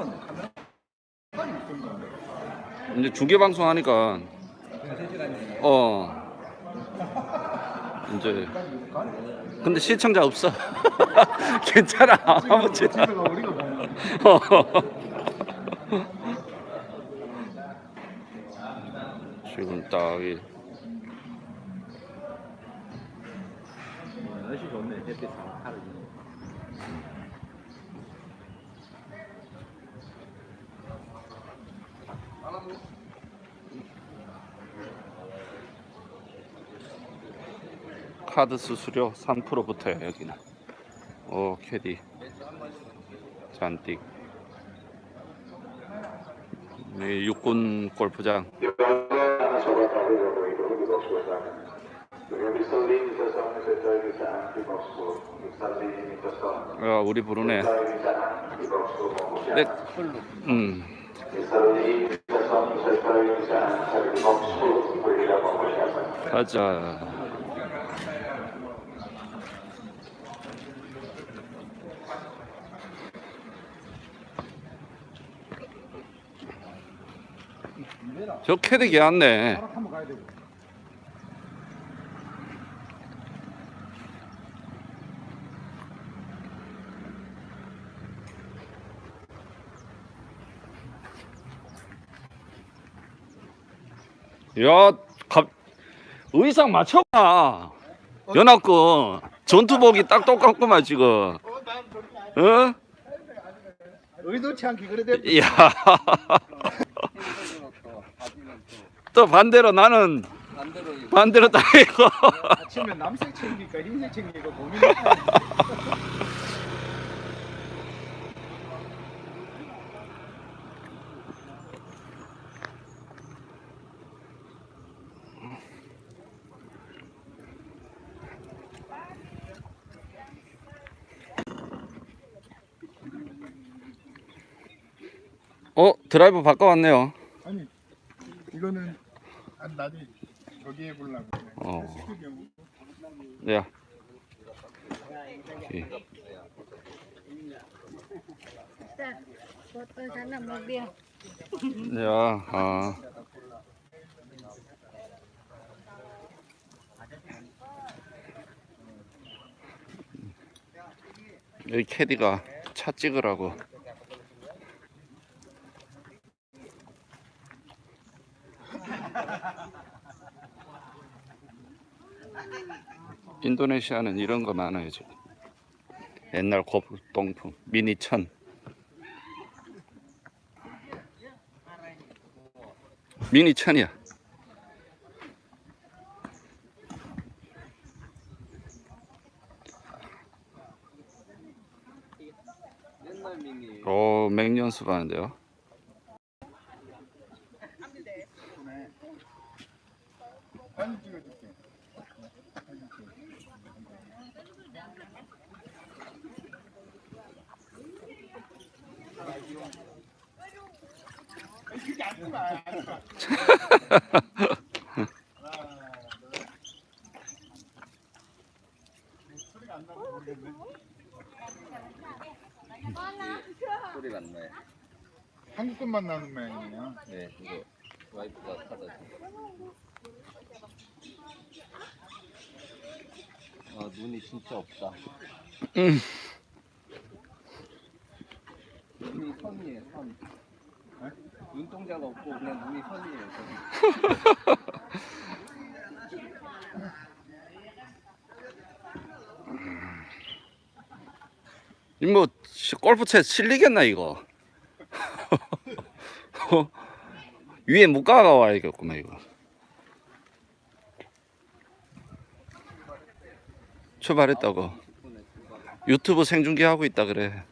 카메라는 카메라? 아니 무슨 건데. 이제 중계 방송 하니까. 어. 이제. 근데 시청자 없어. 괜찮아. 아무튼. 보는 지금 딱이. 날씨 좋네. 햇빛 사르지 카드 수수료 3%부터요 여기는. 오 캐디. 잔뜩. 네, 육군 골프장. 아 우리 부르네. 네. 음. 가자 저 캐릭이 왔네 야, 갑, 의상 맞춰봐. 연합군 전투복이 딱 똑같구만 지금. 어? 의도치 않게 그래 대 야. 또 반대로 나는 반대로 다 이거. 아침에 남색 챙기니까 흰색 챙기니까 고민이 어, 드라이버 바꿔왔네요. 아니 이거는 아, 나중에 저기 해보려고 어. 야. 오케이. 야, 아. 여기 캐디가 차 찍으라고. 인도네시아는 이런 거 많아요, 지금. 옛날 고풍 미니 천. 미니 천이야. 오, 맹연습 하는데요. 사진 찍어줄게. 소리가 안 나요. 한국 것만 나는 모양이에요. 네, 이거 와이프가 사다 줘. 아, 눈이 진짜 없다. 음. 눈이 선이에요, 선. 눈동자가 없고 그냥 눈이 선이에요, 선. 이뭐 골프채 실리겠나 이거? 위에 묶어가 와야겠구만 이거. 출발했다고. 유튜브 생중계 하고 있다 그래.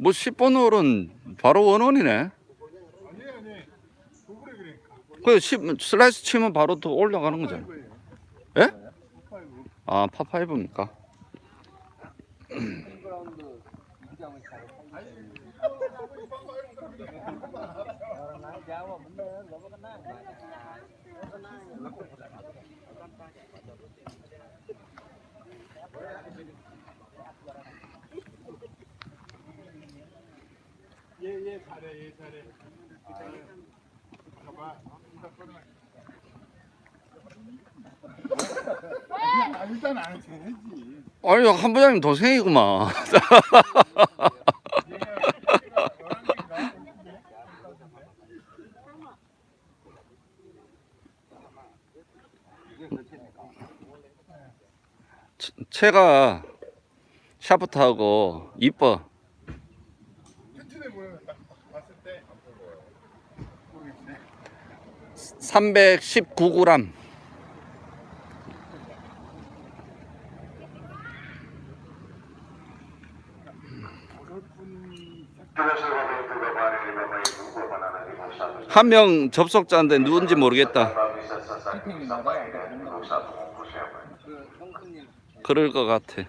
뭐 10번 홀은 바로 원원이네. 그 10, 슬라이스 치면 바로 또 올라가는 거잖아. 예? 아 파5입니까? 아, 일단 아니 한 부장님 동생이구만. 채가 샤프트하고 이뻐. 튼튼해 보여 딱 봤을 때 모르겠네 319g. 한 명 접속자인데 누군지 모르겠다. 그럴 것 같아.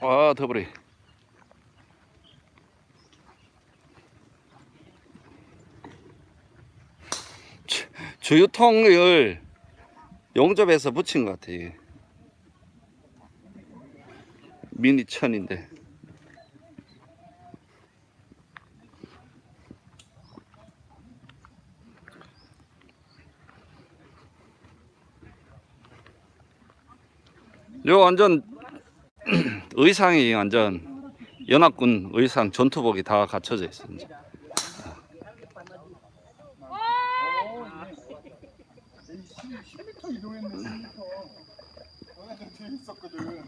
아, 더블이. 주- 주유통을 용접해서 붙인 것 같아. 이게. 미니 천인데. 요 완전 의상이 완전 연합군 의상 전투복이 다 갖춰져 이제. 에이 10m 이동했네 10m 너네들 재밌었거든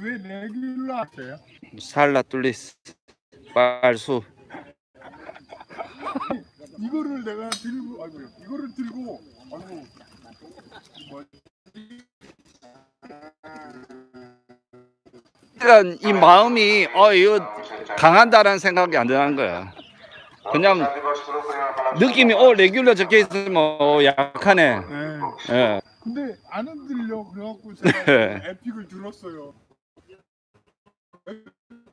왜 레귤러 하세요? 살라 뚫리스 빨수 이거를 내가 들고 아이고 이거를 들고 아이고 뭐 일단 이 마음이 어 이거 강한다라는 생각이 안 드는 거야. 그냥 느낌이 어 레귤러 적혀 있으면 어, 약하네. 네. 예. 근데 안 흔들려 그래갖고 제가 네. 에픽을 들었어요. equipment